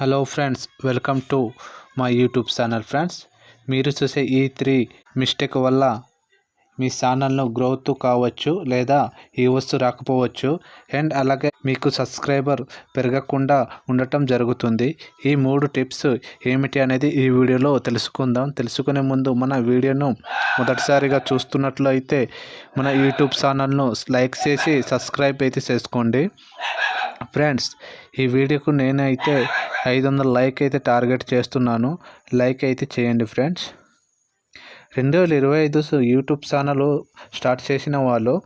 Hello friends welcome to my YouTube channel friends. మీరు చూసే ఈ త్రీ మిస్టేక్ వల్ల మీ ఛానల్ను గ్రోత్ కావచ్చు లేదా ఈ వస్తువు రాకపోవచ్చు. అండ్ అలాగే మీకు సబ్స్క్రైబర్ పెరగకుండా ఉండటం జరుగుతుంది. ఈ మూడు టిప్స్ ఏమిటి అనేది ఈ వీడియోలో తెలుసుకుందాం. తెలుసుకునే ముందు మన వీడియోను మొదటిసారిగా చూస్తున్నట్లు అయితే మన యూట్యూబ్ ఛానల్ను లైక్ చేసి సబ్స్క్రైబ్ అయితే చేసుకోండి. ఫ్రెండ్స్ ఈ వీడియోకు నేనైతే ఐదు వందల లైక్ అయితే టార్గెట్ చేస్తున్నాను. లైక్ అయితే చేయండి ఫ్రెండ్స్. రెండు వేల ఇరవై ఐదు యూట్యూబ్ ఛానల్ స్టార్ట్ చేసిన వాళ్ళు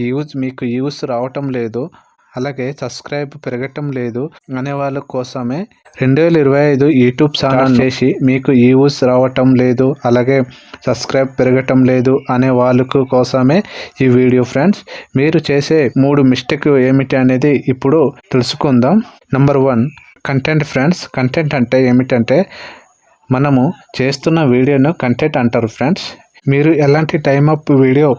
యూజ్ మీకు యూస్ రావటం లేదు. అలాగే సబ్స్క్రైబ్ పెరగటం లేదు అనే వాళ్ళ కోసమే రెండు వేల ఇరవై ఐదు యూట్యూబ్ ఛానల్ చేసి మీకు యూస్ రావటం లేదు అలాగే సబ్స్క్రైబ్ పెరగటం లేదు అనే వాళ్ళకు కోసమే ఈ వీడియో ఫ్రెండ్స్. మీరు చేసే మూడు మిస్టేక్ ఏమిటి అనేది ఇప్పుడు తెలుసుకుందాం. Number one content friends content అంటే ఏమిటంటే మనము చేస్తున్న వీడియోను కంటెంట్ అంటారు ఫ్రెండ్స్. మీరు ఎలాంటి టైం అప్ వీడియో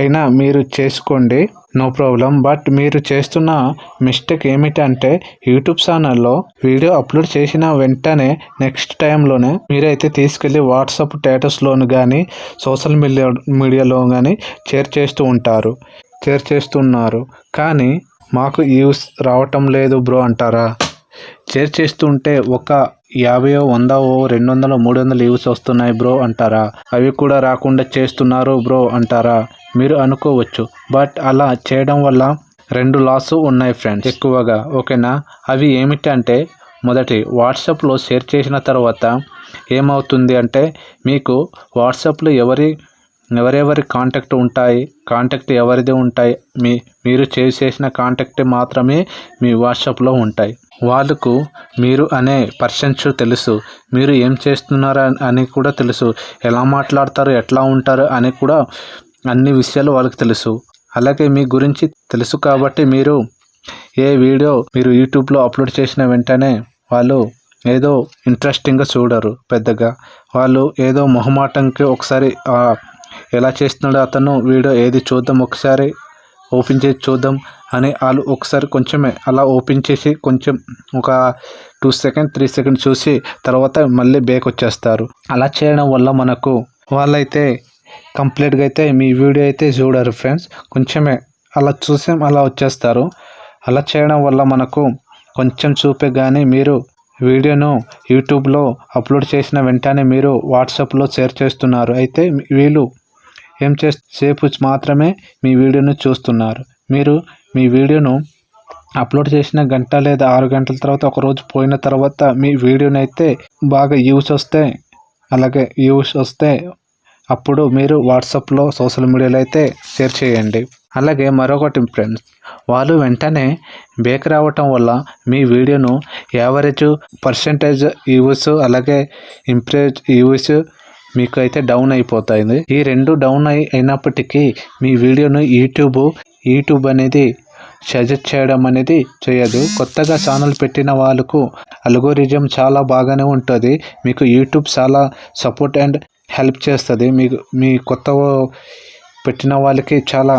అయినా మీరు చేసుకోండి. నో ప్రాబ్లం బట్ మీరు చేస్తున్న మిస్టేక్ ఏమిటంటే యూట్యూబ్ ఛానల్లో వీడియో అప్లోడ్ చేసిన వెంటనే నెక్స్ట్ టైంలోనే మీరైతే తీసుకెళ్ళి వాట్సాప్ స్టేటస్లోను కానీ సోషల్ మీడియా మీడియాలో కానీ షేర్ చేస్తూ ఉంటారు. షేర్ చేస్తున్నారు. కానీ మాకు యూస్ రావటం లేదు బ్రో అంటారా? షేర్ చేస్తుంటే ఒక యాభై వంద రెండు వందలు మూడు వందలు యూస్ వస్తున్నాయి బ్రో అంటారా? అవి కూడా రాకుండా చేస్తున్నారు బ్రో అంటారా? మీరు అనుకోవచ్చు. బట్ అలా చేయడం వల్ల రెండు లాస్ ఉన్నాయి ఫ్రెండ్స్. ఎక్కువగా ఓకేనా? అవి ఏమిటంటే మొదటి వాట్సాప్లో షేర్ చేసిన తర్వాత ఏమవుతుంది అంటే మీకు వాట్సాప్లో ఎవరి ఎవరెవరి కాంటాక్ట్ ఉంటాయి కాంటాక్ట్ ఎవరిది ఉంటాయి మీ మీరు చేసేసిన కాంటాక్ట్ మాత్రమే మీ వాట్సాప్లో ఉంటాయి. వాళ్ళకు మీరు అనే పర్సన్స్ తెలుసు. మీరు ఏం చేస్తున్నారు అని కూడా తెలుసు. ఎలా మాట్లాడతారు ఎట్లా ఉంటారు అని కూడా అన్ని విషయాలు వాళ్ళకి తెలుసు. అలాగే మీ గురించి తెలుసు కాబట్టి మీరు ఏ వీడియో మీరు యూట్యూబ్లో అప్లోడ్ చేసిన వెంటనే వాళ్ళు ఏదో ఇంట్రెస్టింగ్గా చూడరు పెద్దగా. వాళ్ళు ఏదో మొహమాటంకి ఒకసారి ఎలా చేస్తున్నాడో అతను వీడియో ఏది చూద్దాం ఒకసారి ఓపెన్ చేసి చూద్దాం అని వాళ్ళు ఒకసారి కొంచెమే అలా ఓపెన్ చేసి కొంచెం ఒక టూ సెకండ్ త్రీ సెకండ్ చూసి తర్వాత మళ్ళీ బ్యాక్ వచ్చేస్తారు. అలా చేయడం వల్ల మనకు వాళ్ళైతే కంప్లీట్గా అయితే మీ వీడియో అయితే చూడరు ఫ్రెండ్స్ కొంచెమే అలా చూసి అలా వచ్చేస్తారు. అలా చేయడం వల్ల మనకు కొంచెం చూపే కానీ మీరు వీడియోను యూట్యూబ్లో అప్లోడ్ చేసిన వెంటనే మీరు వాట్సాప్లో షేర్ చేస్తున్నారు. అయితే వీళ్ళు ఏం చే సేపు మాత్రమే మీ వీడియోను చూస్తున్నారు. మీరు మీ వీడియోను అప్లోడ్ చేసిన గంట లేదా ఆరు గంటల తర్వాత ఒక రోజు పోయిన తర్వాత మీ వీడియోని అయితే బాగా యూస్ వస్తే అలాగే యూస్ వస్తే అప్పుడు మీరు వాట్సాప్లో సోషల్ మీడియాలో అయితే షేర్ చేయండి. అలాగే మరొకటి ఫ్రెండ్స్ వాళ్ళు వెంటనే బేక్ రావటం వల్ల మీ వీడియోను యావరేజ్ పర్సంటేజ్ యూస్ అలాగే ఇంప్రెజ్ యూస్ మీకు అయితే డౌన్ అయిపోతాయి ఈ రెండు డౌన్ అయి అయినప్పటికీ మీ వీడియోను యూట్యూబ్ యూట్యూబ్ అనేది సజెస్ట్ చేయడం అనేది చేయదు. కొత్తగా ఛానల్ పెట్టిన వాళ్ళకు అల్గోరిజం చాలా బాగానే ఉంటుంది. మీకు యూట్యూబ్ చాలా సపోర్ట్ అండ్ హెల్ప్ చేస్తుంది. మీకు మీ కొత్త పెట్టిన వాళ్ళకి చాలా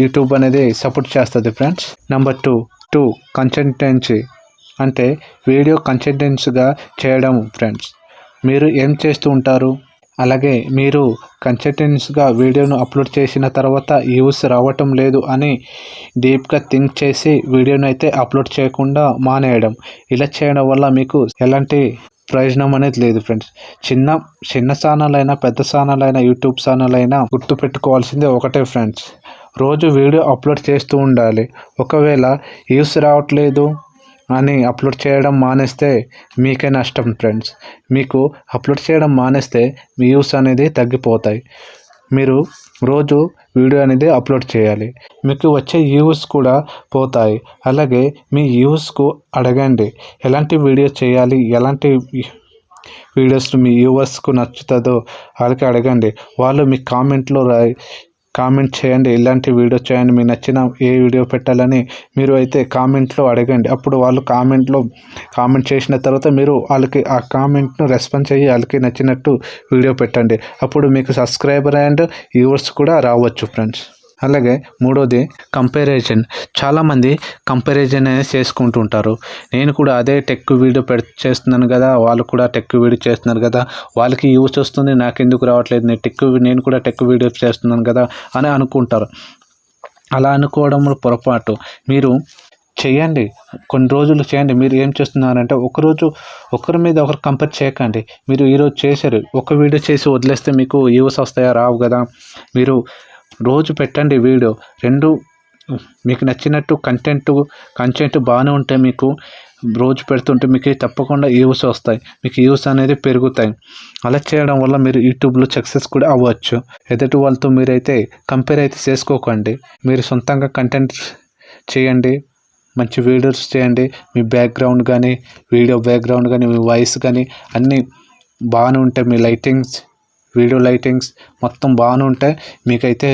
యూట్యూబ్ అనేది సపోర్ట్ చేస్తుంది friends number two two consultancy అంటే వీడియో కన్సల్టెన్సీగా చేయడం ఫ్రెండ్స్ మీరు ఏం చేస్తూ ఉంటారు? అలాగే మీరు కన్సల్టెన్స్గా వీడియోను అప్లోడ్ చేసిన తర్వాత వ్యూస్ రావటం లేదు అని డీప్గా థింక్ చేసి వీడియోను అయితే అప్లోడ్ చేయకుండా మానేయడం. ఇలా చేయడం వల్ల మీకు ఎలాంటి ప్రయోజనం అనేది లేదు ఫ్రెండ్స్ చిన్న చిన్న ఛానల్ అయినా పెద్ద ఛానల్ అయినా యూట్యూబ్ ఛానల్ అయినా గుర్తు ఒకటే ఫ్రెండ్స్ రోజు వీడియో అప్లోడ్ చేస్తూ ఉండాలి. ఒకవేళ వ్యూస్ రావట్లేదు అని అప్లోడ్ చేయడం మానేస్తే మీకే నష్టం ఫ్రెండ్స్ మీకు అప్లోడ్ చేయడం మానేస్తే మీ వ్యూస్ అనేది తగ్గిపోతాయి. మీరు రోజు వీడియో అనేది అప్లోడ్ చేయాలి. మీకు వచ్చే వ్యూస్ కూడా పోతాయి. అలాగే మీ వ్యూస్కు అడగండి. ఎలాంటి వీడియో చేయాలి? ఎలాంటి వీడియోస్ మీ వ్యూవర్స్కు నచ్చుతుందో వాళ్ళకి అడగండి. వాళ్ళు మీ కామెంట్లో రాయి కామెంట్ చేయండి. ఇలాంటి వీడియో చేయండి. మీ నచ్చిన ఏ వీడియో పెట్టాలని మీరు అయితే కామెంట్లో అడగండి. అప్పుడు వాళ్ళు కామెంట్లో కామెంట్ చేసిన తర్వాత మీరు వాళ్ళకి ఆ కామెంట్ను రెస్పాన్స్ అయ్యి వాళ్ళకి నచ్చినట్టు వీడియో పెట్టండి. అప్పుడు మీకు సబ్స్క్రైబర్ అండ్ వ్యూవర్స్ కూడా రావచ్చు ఫ్రెండ్స్. అలాగే మూడోది కంపారిజన్ చాలామంది కంపారిజన్ అనేది చేసుకుంటూ ఉంటారు నేను కూడా అదే టెక్ వీడియో పెడ చేస్తున్నాను కదా వాళ్ళు కూడా టెక్ వీడియో చేస్తున్నారు కదా వాళ్ళకి యూస్ వస్తుంది నాకు ఎందుకు రావట్లేదు నేను టెక్ నేను కూడా టెక్ వీడియో చేస్తున్నాను కదా అని అనుకుంటారు. అలా అనుకోవడం పొరపాటు. మీరు చేయండి కొన్ని రోజులు చేయండి. మీరు ఏం చేస్తున్నారంటే ఒకరోజు ఒకరి మీద ఒకరు కంపేర్ చేయకండి. మీరు ఈరోజు చేశారు ఒక వీడియో చేసి వదిలేస్తే మీకు యూస్ వస్తాయా? రావు కదా. మీరు రోజు పెట్టండి వీడియో. రెండు మీకు నచ్చినట్టు కంటెంట్ కంటెంట్ బాగానే ఉంటే మీకు రోజు పెడుతుంటే మీకు తప్పకుండా వ్యూస్ వస్తాయి. మీకు వ్యూస్ అనేది పెరుగుతాయి. అలా చేయడం వల్ల మీరు యూట్యూబ్లో సక్సెస్ కూడా అవ్వచ్చు. ఎదుటి వాళ్ళతో మీరైతే కంపేర్ అయితే చేసుకోకండి. మీరు సొంతంగా కంటెంట్ చేయండి. మంచి వీడియోస్ చేయండి. మీ బ్యాక్గ్రౌండ్ కానీ వీడియో బ్యాక్గ్రౌండ్ కానీ మీ వాయిస్ కానీ అన్నీ బాగానే ఉంటాయి మీ లైటింగ్స్ వీడియో లైటింగ్స్ మొత్తం బాగానే ఉంటాయి. మీకైతే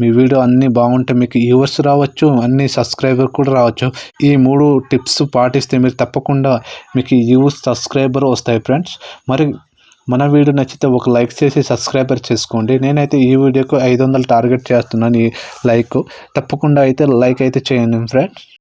మీ వీడియో అన్నీ బాగుంటాయి మీకు వ్యూవర్స్ రావచ్చు అన్ని సబ్స్క్రైబర్ కూడా రావచ్చు. ఈ మూడు టిప్స్ పాటిస్తే మీరు తప్పకుండా మీకు వ్యూస్ సబ్స్క్రైబర్ వస్తాయి ఫ్రెండ్స్. మరి మన వీడియో నచ్చితే ఒక లైక్ చేసి సబ్స్క్రైబర్ చేసుకోండి. నేనైతే ఈ వీడియోకు ఐదు వందలు టార్గెట్ చేస్తున్నాను ఈ లైక్. తప్పకుండా అయితే లైక్ అయితే చేయండి ఫ్రెండ్స్.